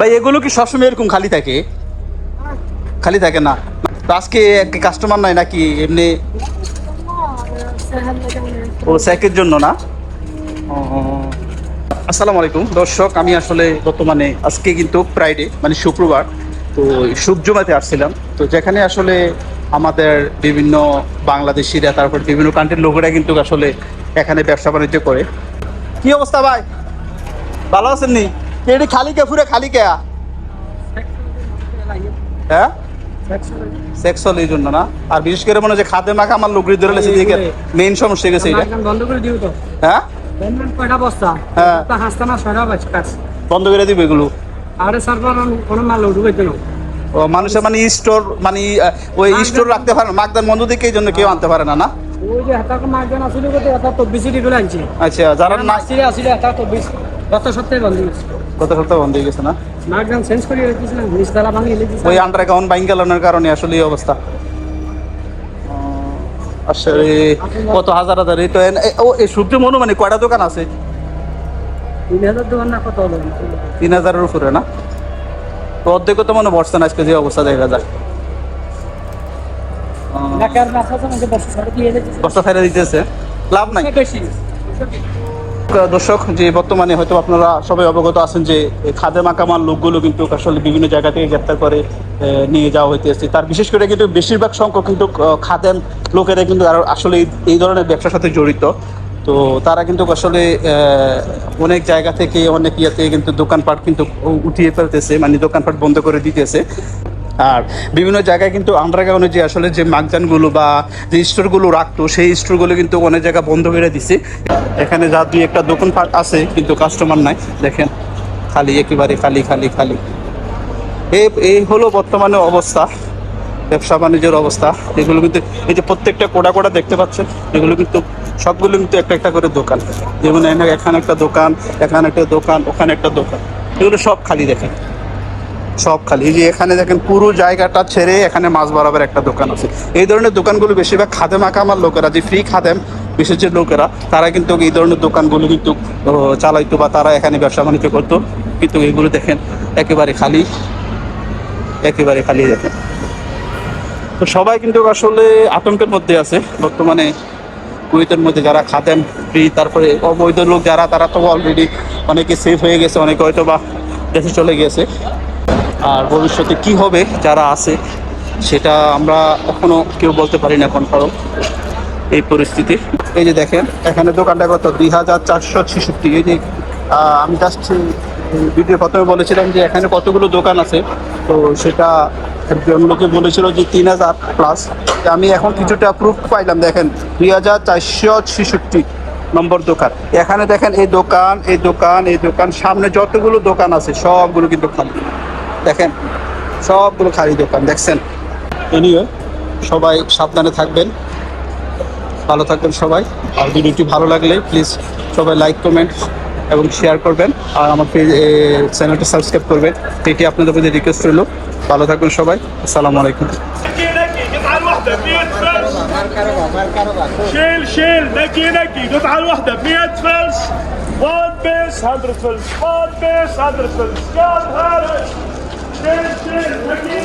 ভাই, এগুলো কি সবসময় এরকম খালি থাকে? খালি থাকে না। আজকে কাস্টমার নাই নাকি এমনি? ও স্যাকের জন্য না? আসসালামু আলাইকুম। দর্শক, আমি আসলে বর্তমানে, আজকে কিন্তু ফ্রাইডে মানে শুক্রবার। তো শুভ জুমাতে আসছিলাম। তো যেখানে আসলে আমাদের বিভিন্ন বাংলাদেশিরা, তারপর বিভিন্ন কান্ট্রির লোকেরা কিন্তু আসলে এখানে ব্যবসা বাণিজ্য করে। কি অবস্থা ভাই? ভালো আছেন নি? এটি খালি কে পুরো খালি কে হ্যাঁ সেক্স হল এই জন্য না? আর বিশেষ করে মনে যে খাদ্য মাখা আমার লোকরি ধরে লেছে দিকে মেইন সমস্যা গেছে এটা। বন্ধ করে দিও তো। হ্যাঁ? কয়টা বস্তা? হ্যাঁ। তা হাসতে না ছয়টা বাজ কাজ। বন্ধ করে দিবে এগুলো। আরে সার্ভার কোনো মাল উঠবে তো ও মানুষের মানে স্টোর মানে ওই স্টোর রাখতে পারে না। মাকদান বন্ধ দিকে এই জন্য কেউ আনতে পারে না না? ওই যে হাতাকে মাঝখান আসলে কত এটা তো বেশি দিগুলো আনছি। আচ্ছা যারা না আসলে আসলে এটা তো বেশি গত সপ্তাহে বন্ধ হয়েছে। গত সপ্তাহে বন্ধ হয়ে গেছে না? মাঝখান চেঞ্জ করে রেখেছিলাম নিচতলা ভাঙিয়ে রেখেছিলাম ওই আন্ডার অ্যাকাউন্ট ব্যাংক গেলানোর কারণে আসলে এই অবস্থা। আসলে কত হাজার হাজার তো ও এই সূর্য মনু মানে কয়টা দোকান আছে? তিন হাজার দোকান না কত তিন হাজারের উপরে না? তো অর্ধেক তো মনে পড়ছে না আজকে যে অবস্থা দেখা যায় বস্তা ফেলে দিতেছে। লাভ নাই। দর্শক, যে বর্তমানে হয়তো আপনারা সবাই অবগত আছেন যে খাদে মাকামার লোকগুলো কিন্তু আসলে বিভিন্ন জায়গা থেকে গ্রেপ্তার করে নিয়ে যাওয়া হইতেছে তার বিশেষ করে কিন্তু বেশিরভাগ সংখ্যক কিন্তু খাদেম লোকেরা কিন্তু আসলে এই ধরনের ব্যবসার সাথে জড়িত। তো তারা কিন্তু আসলে অনেক জায়গা থেকে, অনেক ইয়েতে কিন্তু দোকানপাট কিন্তু উঠিয়ে ফেলতেছে মানে দোকানপাট বন্ধ করে দিতেছে। আর বিভিন্ন জায়গায় কিন্তু আন্ডারগ্রাউন্ডে যে আসলে যে মাকজানগুলো বা যে স্টোরগুলো রাখতো, সেই স্টোরগুলো কিন্তু অনেক জায়গা বন্ধ করে দিছে। এখানে যা দুই একটা দোকানপাট আছে, কিন্তু কাস্টমার নাই। দেখেন, খালি একেবারে খালি খালি খালি। এই এই হলো বর্তমানে অবস্থা, ব্যবসা বাণিজ্যের অবস্থা। এগুলো কিন্তু এই যে প্রত্যেকটা কোড়া কোড়া দেখতে পাচ্ছেন, এগুলো কিন্তু সবগুলো কিন্তু একটা একটা করে দোকান। যেমন এখানে একটা দোকান, এখানে একটা দোকান, ওখানে একটা দোকান। এগুলো সব খালি দেখেন। সব খালি। এই যে এখানে দেখেন পুরো জায়গাটা ছেড়ে এখানে মাছ বরাবর একটা দোকান আছে। এই ধরনের দোকানগুলো বেশিরভাগ খাদেম আকামার লোকেরা, যে ফ্রি খাদেম, বিশেষ যে লোকেরা, তারা কিন্তু এই ধরনের দোকানগুলো কিন্তু চালাইতো বা তারা এখানে ব্যবসা বাণিজ্য করতো। কিন্তু এগুলো দেখেন, একেবারে খালি একেবারে খালি দেখেন। তো সবাই কিন্তু আসলে আতঙ্কের মধ্যে আছে। বর্তমানে কুয়েতের মধ্যে যারা খাদেন ফ্রি তারপরে অবৈধ লোক যারা, তারা তো অলরেডি অনেকে সেফ হয়ে গেছে, অনেকে হয়তো বা দেশে চলে গেছে আর ভবিষ্যতে কি হবে, যারা আছে, সেটা আমরা এখনও কেউ বলতে পারি না এখন কনফার্ম এই পরিস্থিতি। এই যে দেখেন, এখানে দোকানটা কত? দুই হাজার চারশো ছেষট্টি। এই যে আমি জাস্ট ভিডিও প্রথমে বলেছিলাম যে এখানে কতগুলো দোকান আছে। তো সেটা একজন লোকে বলেছিল যে তিন হাজার প্লাস আমি এখন কিছুটা প্রুফ পাইলাম। দেখেন, দুই হাজার চারশো ছেষট্টি নম্বর দোকান। এখানে দেখেন, এই দোকান এই দোকান এই দোকান, সামনে যতগুলো দোকান আছে, সবগুলো কিন্তু খালি। দেখেন সবগুলো খালি দোকান দেখছেন এনিওয়ে সবাই সাবধানে থাকবেন ভালো থাকবেন সবাই আর ভিডিওটি ভালো লাগলে প্লিজ সবাই লাইক কমেন্ট এবং শেয়ার করবেন আর আমার পেজ চ্যানেলটা সাবস্ক্রাইব করবেন এটি আপনাদের প্রতি রিকোয়েস্ট রইল ভালো থাকবেন সবাই আসসালামু আলাইকুম نقي نقي قطعة الواحدة ب 100 فلس شيل شيل نقي نقي قطعة الواحدة ب 100 فلس 1 بيس 100 فلس 1 بيس 100 فلس قال هذا Let's go.